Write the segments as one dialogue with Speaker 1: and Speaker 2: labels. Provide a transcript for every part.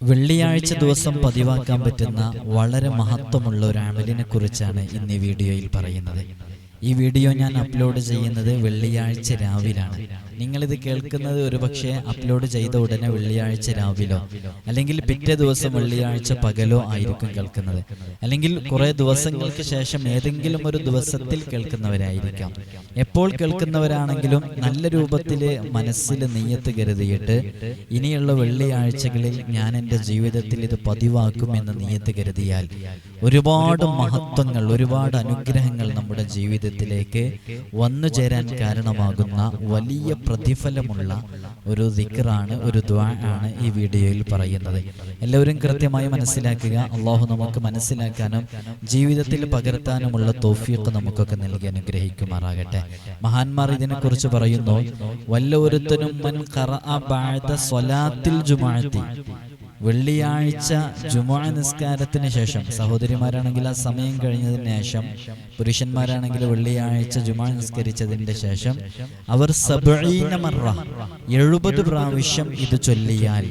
Speaker 1: വെള്ളിയാഴ്ച ദിവസം പതിവാക്കാൻ പറ്റുന്ന വളരെ മഹത്വമുള്ള ഒരു അമലിനെ കുറിച്ചാണ് ഇന്ന് ഈ വീഡിയോയിൽ പറയുന്നത്. ഈ വീഡിയോ ഞാൻ അപ്ലോഡ് ചെയ്യുന്നത് വെള്ളിയാഴ്ച രാവിലാണ്. നിങ്ങളിത് കേൾക്കുന്നത് ഒരുപക്ഷെ അപ്ലോഡ് ചെയ്ത ഉടനെ വെള്ളിയാഴ്ച രാവിലോ അല്ലെങ്കിൽ പിറ്റേ ദിവസം വെള്ളിയാഴ്ച പകലോ ആയിരിക്കും കേൾക്കുന്നത്. അല്ലെങ്കിൽ കുറെ ദിവസങ്ങൾക്ക് ശേഷം ഏതെങ്കിലും ഒരു ദിവസത്തിൽ കേൾക്കുന്നവരായിരിക്കാം. എപ്പോൾ കേൾക്കുന്നവരാണെങ്കിലും നല്ല രൂപത്തിൽ മനസ്സിൽ നെയ്യത്ത് കരുതിയിട്ട് ഇനിയുള്ള വെള്ളിയാഴ്ചകളിൽ ഞാൻ എന്റെ ജീവിതത്തിൽ ഇത് പതിവാക്കും എന്ന് നെയ്യത്ത് കരുതിയാൽ ഒരുപാട് മഹത്വങ്ങൾ ഒരുപാട് അനുഗ്രഹങ്ങൾ നമ്മുടെ ജീവിതത്തിലേക്ക് വന്നു ചേരാൻ കാരണമാകുന്ന വലിയ പ്രതിഫലമുള്ള ഒരു ദിക്റാണ് ഒരു ദ്വാ ആണ് ഈ വീഡിയോയിൽ പറയുന്നത്. എല്ലാവരും കൃത്യമായി മനസ്സിലാക്കുക അള്ളാഹു നമുക്ക് മനസ്സിലാക്കാനും ജീവിതത്തിൽ പകർത്താനുമുള്ള തോഫിയൊക്കെ നമുക്കൊക്കെ നൽകി അനുഗ്രഹിക്കുമാറാകട്ടെ. മഹാന്മാർ ഇതിനെക്കുറിച്ച് പറയുന്നു വല്ലൊരുത്തനും മൻ വെള്ളിയാഴ്ച ജുമുഅ നിസ്കാരത്തിന് ശേഷം സഹോദരിമാരാണെങ്കിൽ ആ സമയം കഴിഞ്ഞതിന് ശേഷം പുരുഷന്മാരാണെങ്കിൽ വെള്ളിയാഴ്ച ജുമുഅ നിസ്കരിച്ചതിന്റെ ശേഷം അവർ എഴുപത് പ്രാവശ്യം ഇത് ചൊല്ലിയാൽ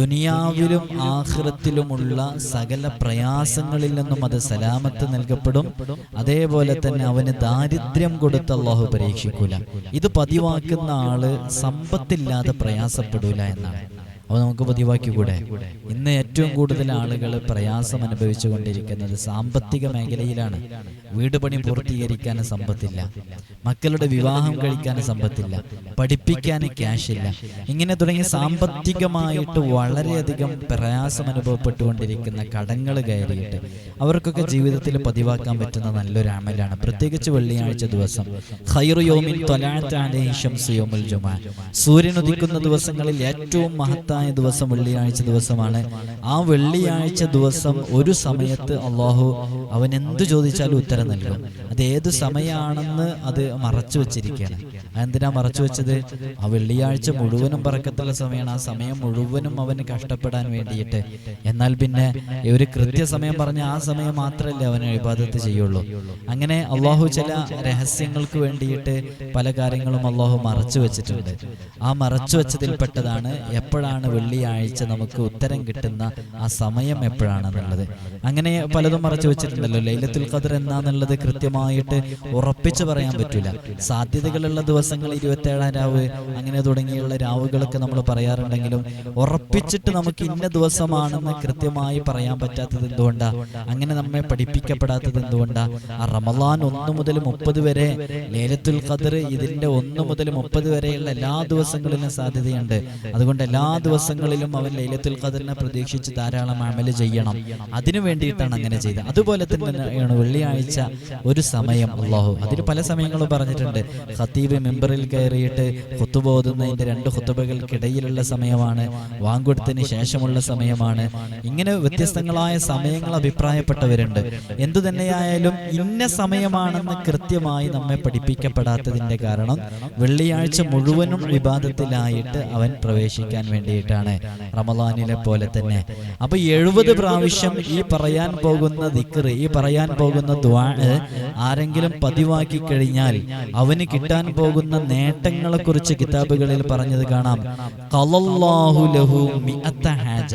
Speaker 1: ദുനിയാവിലും ആഖിറത്തിലുമുള്ള സകല പ്രയാസങ്ങളിൽ നിന്നും അത് സലാമത്ത് നൽകപ്പെടും. അതേപോലെ തന്നെ അവന് ദാരിദ്ര്യം കൊടുത്ത് അള്ളാഹു പരീക്ഷിക്കൂല. ഇത് പതിവാക്കുന്ന ആൾ സമ്പത്തില്ലാതെ പ്രയാസപ്പെടൂല എന്നാണ്. അപ്പോൾ നമുക്ക് പതിവാക്കിക്കൂടെ? ഇന്ന് ഏറ്റവും കൂടുതൽ ആളുകൾ പ്രയാസം അനുഭവിച്ചു കൊണ്ടിരിക്കുന്നത് സാമ്പത്തിക മേഖലയിലാണ്. വീട് പണി പൂർത്തീകരിക്കാൻ സമ്പത്തില്ല. മക്കളുടെ വിവാഹം കഴിക്കാൻ സമ്പത്തില്ല. പഠിപ്പിക്കാൻ ക്യാഷ് ഇല്ല. ഇങ്ങനെ തുടങ്ങി സാമ്പത്തികമായിട്ട് വളരെയധികം പ്രയാസം അനുഭവപ്പെട്ടുകൊണ്ടിരിക്കുന്ന കടങ്ങൾ കയറിയിട്ട് അവർക്കൊക്കെ ജീവിതത്തിൽ പതിവാക്കാൻ പറ്റുന്ന നല്ലൊരു അമലാണ്. പ്രത്യേകിച്ച് വെള്ളിയാഴ്ച ദിവസം. ഖൈറുയോമിൻ തൊലാറ്റാലേശംസുയോമുൽ ജുമാ. സൂര്യൻ ഉദിക്കുന്ന ദിവസങ്ങളിൽ ഏറ്റവും മഹത്തായ ദിവസം വെള്ളിയാഴ്ച ദിവസമാണ്. ആ വെള്ളിയാഴ്ച ദിവസം ഒരു സമയത്ത് അള്ളാഹു അവൻ എന്ത് ചോദിച്ചാലും ഉത്തരം നൽകും. അത് ഏത് സമയമാണെന്ന് അത് മറച്ചു വെച്ചിരിക്കുകയാണ്. അതെന്തിനാ മറച്ചു വെച്ചത്? ആ വെള്ളിയാഴ്ച മുഴുവനും പറക്കത്തുള്ള സമയമാണ്. ആ സമയം മുഴുവനും അവന് കഷ്ടപ്പെടാൻ വേണ്ടിയിട്ട്. എന്നാൽ പിന്നെ ഒരു കൃത്യസമയം പറഞ്ഞ ആ സമയം മാത്രമല്ലേ അവന് ഇബാദത്ത് ചെയ്യുള്ളൂ. അങ്ങനെ അള്ളാഹു ചില രഹസ്യങ്ങൾക്ക് വേണ്ടിയിട്ട് പല കാര്യങ്ങളും അള്ളാഹു മറച്ചു വെച്ചിട്ടുണ്ട്. ആ മറച്ചു വെച്ചതിൽപ്പെട്ടതാണ് എപ്പോഴാണ് വെള്ളിയാഴ്ച നമുക്ക് ഉത്തരം കിട്ടുന്ന ആ സമയം എപ്പോഴാണെന്നുള്ളത്? അങ്ങനെ പലതും മറച്ചു വെച്ചിട്ടുണ്ടല്ലോ. ലൈലത്തുൽ ഖദർ എന്നാന്നുള്ളത് കൃത്യമായിട്ട് ഉറപ്പിച്ചു പറയാൻ പറ്റില്ല സാധ്യതകളുള്ള ദിവസങ്ങൾ ഇരുപത്തി ഏഴാം രാവ് അങ്ങനെ തുടങ്ങിയുള്ള രാവുകളൊക്കെ നമ്മൾ പറയാറുണ്ടെങ്കിലും ഉറപ്പിച്ചിട്ട് നമുക്ക് ഇന്ന ദിവസമാണെന്ന് കൃത്യമായി പറയാൻ പറ്റാത്തത് എന്തുകൊണ്ടാ? അങ്ങനെ നമ്മെ പഠിപ്പിക്കപ്പെടാത്തത് എന്തുകൊണ്ടാ? ആ റമലാൻ ഒന്ന് മുതൽ മുപ്പത് വരെ ലേലത്തുൽ ഖദർ ഇതിന്റെ ഒന്ന് മുതൽ മുപ്പത് വരെയുള്ള എല്ലാ ദിവസങ്ങളിലും സാധ്യതയുണ്ട്. അതുകൊണ്ട് എല്ലാ ദിവസങ്ങളിലും അവൻ ലൈലത്തുൽ ഖദറിനെ പ്രതീക്ഷിച്ച് ധാരാളം അമൽ ചെയ്യണം. അതിനു വേണ്ടിയിട്ടാണ് അങ്ങനെ ചെയ്തത്. അതുപോലെ തന്നെയാണ് വെള്ളിയാഴ്ച ഒരു സമയം. അള്ളാഹു അതിന് പല സമയങ്ങളും പറഞ്ഞിട്ടുണ്ട്. ഖത്തീബ് മെമ്പറിൽ കയറിയിട്ട് കുത്തുപോകുന്നതിന്റെ രണ്ട് കുത്തുബകൾക്കിടയിലുള്ള സമയമാണ്. വാങ്കൊടുത്തതിന് ശേഷമുള്ള സമയമാണ്. ഇങ്ങനെ വ്യത്യസ്തങ്ങളായ സമയങ്ങൾ അഭിപ്രായപ്പെട്ടവരുണ്ട്. എന്തു തന്നെയായാലും ഇന്ന സമയമാണെന്ന് കൃത്യമായി നമ്മെ പഠിപ്പിക്കപ്പെടാത്തതിന്റെ കാരണം വെള്ളിയാഴ്ച മുഴുവനും വിവാദത്തിലായിട്ട് അവൻ പ്രവേശിക്കാൻ വേണ്ടിയിട്ടാണ് റമദാനിലെ പോലെ തന്നെ. അപ്പൊ എഴുപത് പ്രാവശ്യം ഈ പറയാൻ പോകുന്ന ദിക്ർ ഈ പറയാൻ പോകുന്ന ദ്വാ ആരെങ്കിലും പതിവാക്കി കഴിഞ്ഞാൽ അവന് കിട്ടാൻ പോകുന്ന നേട്ടങ്ങളെ കുറിച്ച് കിതാബുകളിൽ പറഞ്ഞത് കാണാം. ലഹു മിഅത്ത ഹാജ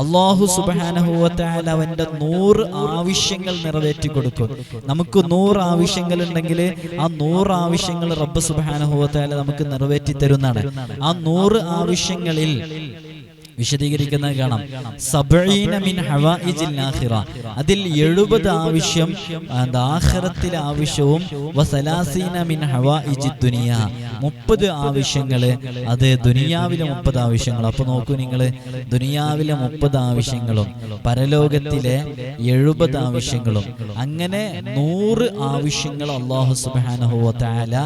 Speaker 1: അള്ളാഹു സുബാനഹുവത്തായ അവന്റെ നൂറ് ആവശ്യങ്ങൾ നിറവേറ്റി കൊടുക്കും. നമുക്ക് നൂറ് ആവശ്യങ്ങൾ ഉണ്ടെങ്കിൽ ആ നൂറ് ആവശ്യങ്ങൾ റബ്ബ് സുബാനഹുവത്തായ നമുക്ക് നിറവേറ്റി തരുന്നതാണ്. ആ നൂറ് ആവശ്യങ്ങളിൽ വിശദീകരിക്കുന്നത് കാണാം. അതിൽ എഴുപത് ആവശ്യം ആവശ്യവും മുപ്പത് ആവശ്യങ്ങൾ അത് ദുനിയാവിലെ മുപ്പത് ആവശ്യങ്ങൾ. അപ്പൊ നോക്കൂ നിങ്ങൾ ദുനിയാവിലെ മുപ്പത് ആവശ്യങ്ങളും പരലോകത്തിലെ എഴുപത് ആവശ്യങ്ങളും അങ്ങനെ നൂറ് ആവശ്യങ്ങൾ അള്ളാഹു സുബാനഹുല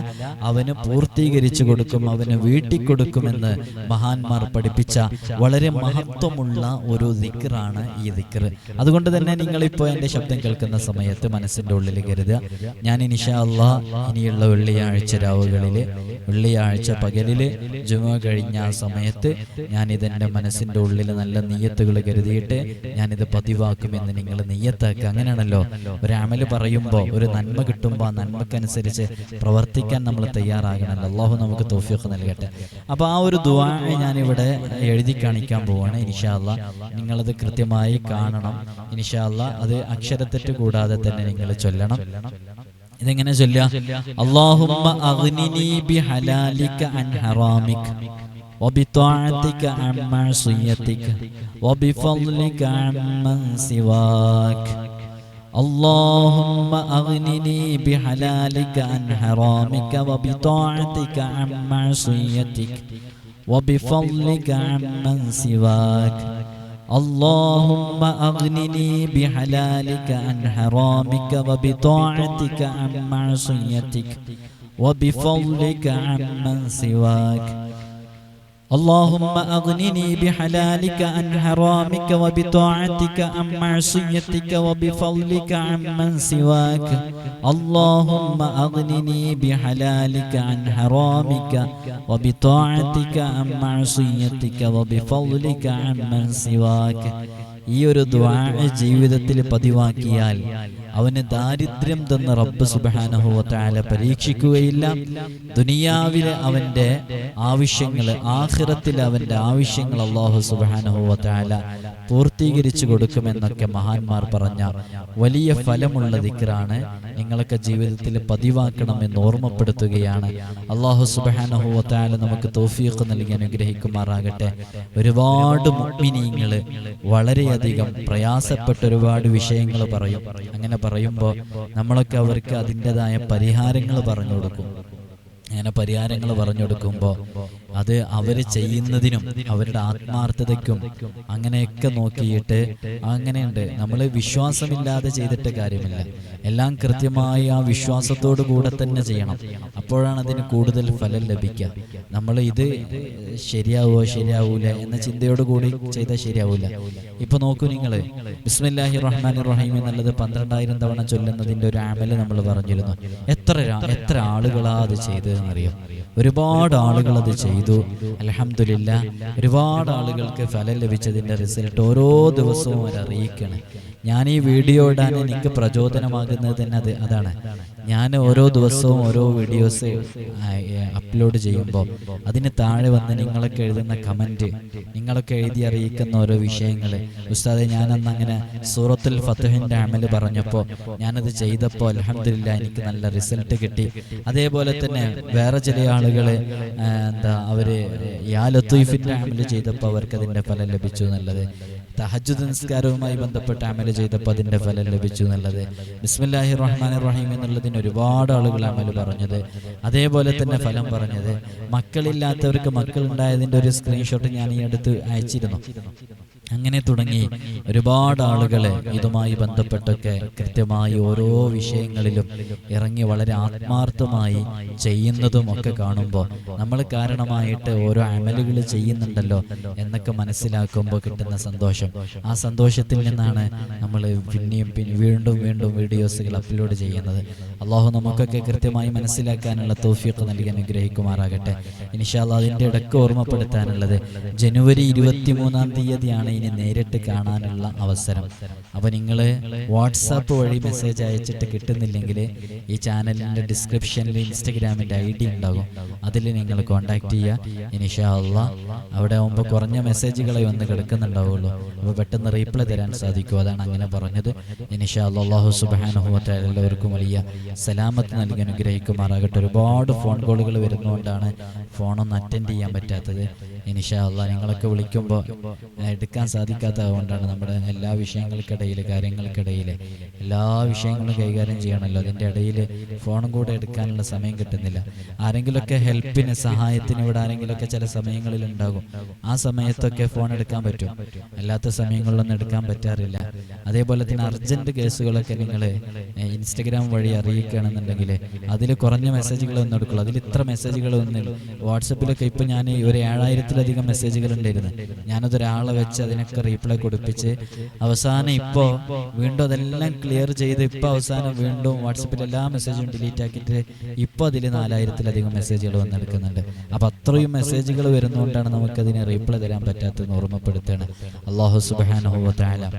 Speaker 1: അവന് പൂർത്തീകരിച്ചു കൊടുക്കും അവന് വീട്ടിക്കൊടുക്കുമെന്ന് മഹാന്മാർ പഠിപ്പിച്ച വളരെ മഹത്വമുള്ള ഒരു ദിക്കറാണ് ഈ ദിക്കർ അതുകൊണ്ട് തന്നെ നിങ്ങൾ നിങ്ങളിപ്പോൾ എന്റെ ശബ്ദം കേൾക്കുന്ന സമയത്ത് മനസ്സിന്റെ ഉള്ളിൽ കരുതുക. ഞാൻ ഇനിഷാ അള്ളാഹ് ഇനിയുള്ള വെള്ളിയാഴ്ച രാവുകളിൽ വെള്ളിയാഴ്ച പകലിൽ ജുമ കഴിഞ്ഞ ആ സമയത്ത് ഞാൻ ഇതെന്റെ മനസ്സിന്റെ ഉള്ളിൽ നല്ല നെയ്യത്തുകൾ കരുതിയിട്ട് ഞാനിത് പതിവാക്കുമെന്ന് നിങ്ങൾ നെയ്യത്താക്കുക അങ്ങനെയാണല്ലോ. ഒരു അമൽ പറയുമ്പോൾ ഒരു നന്മ കിട്ടുമ്പോൾ ആ നന്മക്കനുസരിച്ച് പ്രവർത്തിക്കാൻ നമ്മൾ തയ്യാറാകണമല്ലോ. അള്ളാഹു നമുക്ക് തോഫിയൊക്കെ നൽകട്ടെ. അപ്പോൾ ആ ഒരു ദുവാ ഞാനിവിടെ എഴുതി കാണിക്കാം കാണിക്കാൻ പോവാണ് ഇൻഷാല്ല നിങ്ങളത് കൃത്യമായി കാണണം. ഇൻഷാല്ല അത് അക്ഷരത്തെറ്റ് കൂടാതെ തന്നെ നിങ്ങൾ ചൊല്ലണം. ഇതെങ്ങനെ ചൊല്ലുക അള്ളാഹുമ്മ അഗ്നിനി ബിഹലാലിക അൻ ഹറാമിക وبطاعتك عن معصيتك وبفضلك عمن سواك اللهم أغنني بحلالك عن حرامك وبطاعتك عن معصيتك وبفضلك عمن سواك اللهم أغنني بحلالك عن حرامك وبطاعتك عن معصيتك وبفضلك عمن سواك. اللهم أغنني بحلالك عن حرامك وبطاعتك عن معصيتك وبفضلك عمن سواك اللهم أغنني بحلالك عن حرامك وبطاعتك عن معصيتك وبفضلك عمن سواك ഈ ഒരു ദ്വാ ജീവിതത്തിൽ പതിവാക്കിയാൽ അവന് ദാരിദ്ര്യം തന്ന റബ്ബ് സുബാനഹുവത്താല പരീക്ഷിക്കുകയില്ല. ദുനിയാവിലെ അവന്റെ ആവശ്യങ്ങൾ ആഖിറത്തിൽ അവന്റെ ആവശ്യങ്ങൾ അള്ളാഹു സുബാനഹുവത്താല പൂർത്തീകരിച്ചു കൊടുക്കുമെന്നൊക്കെ മഹാന്മാർ പറഞ്ഞ വലിയ ഫലമുള്ള ദിക്റാണ്. നിങ്ങളൊക്കെ ജീവിതത്തിൽ പതിവാക്കണം എന്ന് ഓർമ്മപ്പെടുത്തുകയാണ് അള്ളാഹു സുബാനഹുവത്താല നമുക്ക് തോഫീഖ് നൽകി അനുഗ്രഹിക്കുമാറാകട്ടെ. ഒരുപാട് മുഗ്മിനീങ്ങൾ വളരെയധികം പ്രയാസപ്പെട്ട ഒരുപാട് വിഷയങ്ങൾ പറയും. അങ്ങനെ പറയുമ്പോൾ നമ്മളൊക്കെ അവർക്ക് അതിന്റെതായ പരിഹാരങ്ങൾ പറഞ്ഞു കൊടുക്കും. അങ്ങനെ പരിഹാരങ്ങൾ പറഞ്ഞു കൊടുക്കുമ്പോൾ അത് അവർ ചെയ്യുന്നതിനും അവരുടെ ആത്മാർത്ഥതയ്ക്കും അങ്ങനെയൊക്കെ നോക്കിയിട്ട് അങ്ങനെയുണ്ട്. നമ്മൾ വിശ്വാസമില്ലാതെ ചെയ്തിട്ട് കാര്യമില്ല. എല്ലാം കൃത്യമായി ആ വിശ്വാസത്തോടു കൂടെ തന്നെ ചെയ്യണം. അപ്പോഴാണ് അതിന് കൂടുതൽ ഫലം ലഭിക്കുക. നമ്മൾ ഇത് ശരിയാവുമോ ശരിയാവൂല എന്ന ചിന്തയോട് കൂടി ചെയ്താൽ ശരിയാവൂല. ഇപ്പൊ നോക്കൂ നിങ്ങൾ ബിസ്മില്ലാഹി റഹ്മാൻ റഹീം എന്നുള്ളത് പന്ത്രണ്ടായിരം തവണ ചൊല്ലുന്നതിന്റെ ഒരു ആമൽ നമ്മൾ പറഞ്ഞിരുന്നു. എത്ര എത്ര ആളുകളാ അത് ചെയ്തതെന്നറിയോ ഒരുപാട് ആളുകൾ അത് ചെയ്തു. അലഹമില്ല ഒരുപാട് ആളുകൾക്ക് ഫലം ലഭിച്ചതിന്റെ റിസൾട്ട് ഓരോ ദിവസവും അവർ ഞാൻ ഈ വീഡിയോ ഇടാൻ എനിക്ക് പ്രചോദനമാകുന്നത് തന്നെ അത് അതാണ്. ഞാൻ ഓരോ ദിവസവും ഓരോ വീഡിയോസ് അപ്ലോഡ് ചെയ്യുമ്പോൾ അതിന് താഴെ വന്ന് നിങ്ങളൊക്കെ എഴുതുന്ന കമന്റ് നിങ്ങളൊക്കെ എഴുതി അറിയിക്കുന്ന ഓരോ വിഷയങ്ങൾ ഉസ്താദെ ഞാനന്ന് അങ്ങനെ സൂറത്തുൽ ഫത്തുഹിന്റെ അമൽ പറഞ്ഞപ്പോൾ ഞാനത് ചെയ്തപ്പോൾ അലഹമില്ല എനിക്ക് നല്ല റിസൾട്ട് കിട്ടി. അതേപോലെ തന്നെ വേറെ ചില ആളുകൾ എന്താ അവർ യാ ലത്തീഫിന്റെ അമൽ ചെയ്തപ്പോൾ അവർക്ക് അതിന്റെ ഫലം ലഭിച്ചു എന്നുള്ളത്. തഹജുദ് നിസ്കാരവുമായി ബന്ധപ്പെട്ട് അമൽ ചെയ്തപ്പോൾ അതിന്റെ ഫലം ലഭിച്ചു എന്നുള്ളത്. ബിസ്മില്ലാഹി റഹ്മാൻ റഹീം എന്നുള്ളതിന് ഒരുപാട് ആളുകൾ അമൽ പറഞ്ഞത്. അതേപോലെ തന്നെ ഫലം പറഞ്ഞത്. മക്കളില്ലാത്തവർക്ക് മക്കൾ ഉണ്ടായതിന്റെ ഒരു സ്ക്രീൻഷോട്ട് ഞാൻ ഈ അടുത്ത് അയച്ചിരുന്നു. അങ്ങനെ തുടങ്ങി ഒരുപാട് ആളുകൾ ഇതുമായി ബന്ധപ്പെട്ടൊക്കെ കൃത്യമായി ഓരോ വിഷയങ്ങളിലും ഇറങ്ങി വളരെ ആത്മാർത്ഥമായി ചെയ്യുന്നതും ഒക്കെ കാണുമ്പോൾ നമ്മൾ കാരണമായിട്ട് ഓരോ അമലുകൾ ചെയ്യുന്നുണ്ടല്ലോ എന്നൊക്കെ മനസ്സിലാക്കുമ്പോൾ കിട്ടുന്ന സന്തോഷം. ആ സന്തോഷത്തിൽ നിന്നാണ് നമ്മൾ പിന്നെയും പിന്നെ വീണ്ടും വീണ്ടും വീഡിയോസുകൾ അപ്ലോഡ് ചെയ്യുന്നത്. അള്ളാഹു നമുക്കൊക്കെ കൃത്യമായി മനസ്സിലാക്കാനുള്ള തോഫിയൊക്കെ നൽകി അനുഗ്രഹിക്കുമാറാകട്ടെ. ഇനിഷാല്ല അതിന്റെ ഇടയ്ക്ക് ഓർമ്മപ്പെടുത്താനുള്ളത് ജനുവരി ഇരുപത്തി മൂന്നാം തീയതിയാണ് ഇനി നേരിട്ട് കാണാനുള്ള അവസരം. അപ്പോൾ നിങ്ങൾ വാട്സാപ്പ് വഴി മെസ്സേജ് അയച്ചിട്ട് കിട്ടുന്നില്ലെങ്കിൽ ഈ ചാനലിന്റെ ഡിസ്ക്രിപ്ഷനിൽ ഇൻസ്റ്റഗ്രാമിന്റെ ഐ ഡി ഉണ്ടാകും. അതിൽ നിങ്ങൾ കോൺടാക്ട് ചെയ്യുക. ഇനിഷാ അള്ളാ അവിടെ ആകുമ്പോൾ കുറഞ്ഞ മെസ്സേജുകളെ വന്ന് കിടക്കുന്നുണ്ടാവുള്ളൂ. അപ്പോൾ പെട്ടെന്ന് റീപ്ലൈ തരാൻ സാധിക്കും. അതാണ് അങ്ങനെ പറഞ്ഞത്. ഇനിഷാ അള്ളാഹു സുബാനുഭവത്തെ എല്ലാവർക്കും വലിയ സലാമത്ത് നൽകി അനുഗ്രഹിക്കുമാറാകട്ടെ. ഒരുപാട് ഫോൺ കോളുകൾ വരുന്നതുകൊണ്ടാണ് ഫോണൊന്നും അറ്റൻഡ് ചെയ്യാൻ പറ്റാത്തത്. ഇനിഷാ നിങ്ങളൊക്കെ വിളിക്കുമ്പോൾ എടുക്കാൻ സാധിക്കാത്തത് കൊണ്ടാണ് നമ്മുടെ എല്ലാ വിഷയങ്ങൾക്കിടയിൽ കാര്യങ്ങൾക്കിടയിൽ എല്ലാ വിഷയങ്ങളും കൈകാര്യം ചെയ്യണമല്ലോ അതിന്റെ ഇടയിൽ ഫോണും കൂടെ എടുക്കാനുള്ള സമയം കിട്ടുന്നില്ല. ആരെങ്കിലുമൊക്കെ ഹെൽപ്പിന് സഹായത്തിന് ഇവിടെ ആരെങ്കിലുമൊക്കെ ചില സമയങ്ങളിൽ ഉണ്ടാകും. ആ സമയത്തൊക്കെ ഫോൺ എടുക്കാൻ പറ്റും. അല്ലാത്ത സമയങ്ങളിലൊന്നും എടുക്കാൻ പറ്റാറില്ല. അതേപോലെ തന്നെ അർജന്റ് കേസുകളൊക്കെ നിങ്ങൾ ഇൻസ്റ്റഗ്രാം വഴി അറിയിക്കുകയാണെന്നുണ്ടെങ്കിൽ അതിൽ കുറഞ്ഞ മെസ്സേജുകളൊന്നും എടുക്കുള്ളൂ അതിൽ ഇത്ര മെസ്സേജുകളൊന്നും വാട്സപ്പിലൊക്കെ ഇപ്പം ഞാൻ ഒരു ഏഴായിരത്തിലധികം മെസ്സേജുകൾ ഉണ്ടായിരുന്നു. ഞാനതൊരാളെ വെച്ച് അതിനൊക്കെ റീപ്ലൈ കൊടുപ്പിച്ച് അവസാനം ഇപ്പോൾ വീണ്ടും അതെല്ലാം ക്ലിയർ ചെയ്ത് ഇപ്പോൾ അവസാനം വീണ്ടും വാട്സപ്പിൽ എല്ലാ മെസ്സേജും ഡിലീറ്റ് ആക്കിയിട്ട് ഇപ്പോൾ അതിൽ നാലായിരത്തിലധികം മെസ്സേജുകൾ വന്നെടുക്കുന്നുണ്ട്. അപ്പോൾ അത്രയും മെസ്സേജുകൾ വരുന്നതുകൊണ്ടാണ് നമുക്കതിന് റീപ്ലൈ തരാൻ പറ്റാത്തതെന്ന് ഓർമ്മപ്പെടുത്തുകയാണ്. അള്ളാഹു സുബാനുഭവത്തായ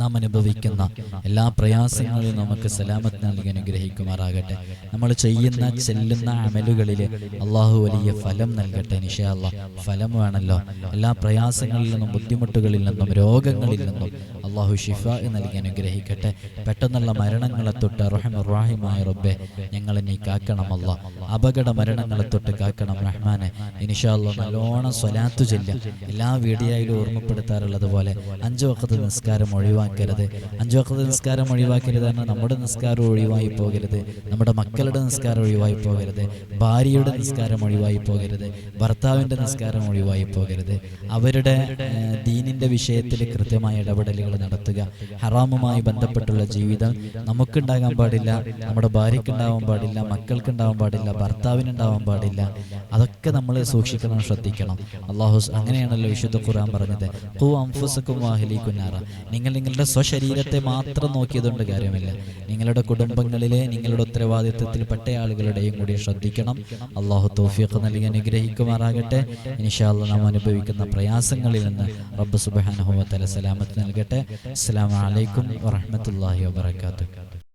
Speaker 1: നാം അനുഭവിക്കുന്ന എല്ലാ പ്രയാസങ്ങളിലും നമുക്ക് സലാമത്ത് നൽകി അനുഗ്രഹിക്കുമാറാകട്ടെ. നമ്മൾ ചെയ്യുന്ന ചെല്ലുന്ന അമലുകളിൽ അള്ളാഹു വലിയ ഫലം നൽകട്ടെ നിഷയല്ല ഫലം വേണമല്ലോ. എല്ലാ പ്രയാസങ്ങളിൽ നിന്നും ബുദ്ധിമുട്ടുകളിൽ നിന്നും രോഗങ്ങളിൽ നിന്നും അള്ളാഹു ഷിഫ നൽകി അനുഗ്രഹിക്കട്ടെ. പെട്ടെന്നുള്ള മരണങ്ങളെ തൊട്ട് റഹ്മായ റബ്ബെ ഞങ്ങളെ നീ കാക്കണമല്ല. അപകട മരണങ്ങളെ തൊട്ട് കാക്കണം റഹ്മാനെ. ഇനിഷാല്ല നല്ലോണം സ്വലാത്തു ചെല്ലുക. എല്ലാ വീഡിയോയിലും ഓർമ്മപ്പെടുത്താറുള്ളത് പോലെ അഞ്ചു വക്കത്ത് നിസ്കാരം ഒഴിവാക്കരുത്. അഞ്ചു വക്കത്ത് നിസ്കാരം ഒഴിവാക്കരുത് കാരണം നമ്മുടെ നിസ്കാരം ഒഴിവായി പോകരുത്. നമ്മുടെ മക്കളുടെ നിസ്കാരം ഒഴിവായി പോകരുത്. ഭാര്യയുടെ നിസ്കാരം ഒഴിവായി പോകരുത്. ഭർത്താവിന്റെ നിസ്കാരം ഒഴിവായി പോകരുത്. അവരുടെ ദീനിന്റെ വിഷയത്തിൽ കൃത്യമായ ഇടപെടലുകൾ നടത്തുക. ഹറാമുമായി ബന്ധപ്പെട്ടുള്ള ജീവിതം നമുക്കുണ്ടാകാൻ പാടില്ല. നമ്മുടെ ഭാര്യയ്ക്കുണ്ടാവാൻ പാടില്ല. മക്കൾക്കുണ്ടാവാൻ പാടില്ല. ഭർത്താവിനുണ്ടാവാൻ പാടില്ല. അതൊക്കെ നമ്മൾ സൂക്ഷിക്കണം ശ്രദ്ധിക്കണം. അള്ളാഹു അങ്ങനെയാണല്ലോ വിശുദ്ധ ഖുർആൻ പറഞ്ഞത്. നിങ്ങൾ നിങ്ങൾ നിങ്ങളുടെ സ്വശരീരത്തെ മാത്രം നോക്കിയതുകൊണ്ട് കാര്യമില്ല. നിങ്ങളുടെ കുടുംബങ്ങളിലെ നിങ്ങളുടെ ഉത്തരവാദിത്വത്തിൽപ്പെട്ട ആളുകളുടെയും കൂടി ശ്രദ്ധിക്കണം. അള്ളാഹു തോഫിയൊക്കെ നൽകി അനുഗ്രഹിക്കുമാറാകട്ടെ. ഇൻഷാല്ല നാം അനുഭവിക്കുന്ന പ്രയാസങ്ങളിൽ നിന്ന് റബ്ബ് സുബാനഹുവ തല സലാമത്ത് നൽകട്ടെ. അസ്സാം വലൈക്കും വറഹമത്തല്ലാഹി വാബർക്കാത്തു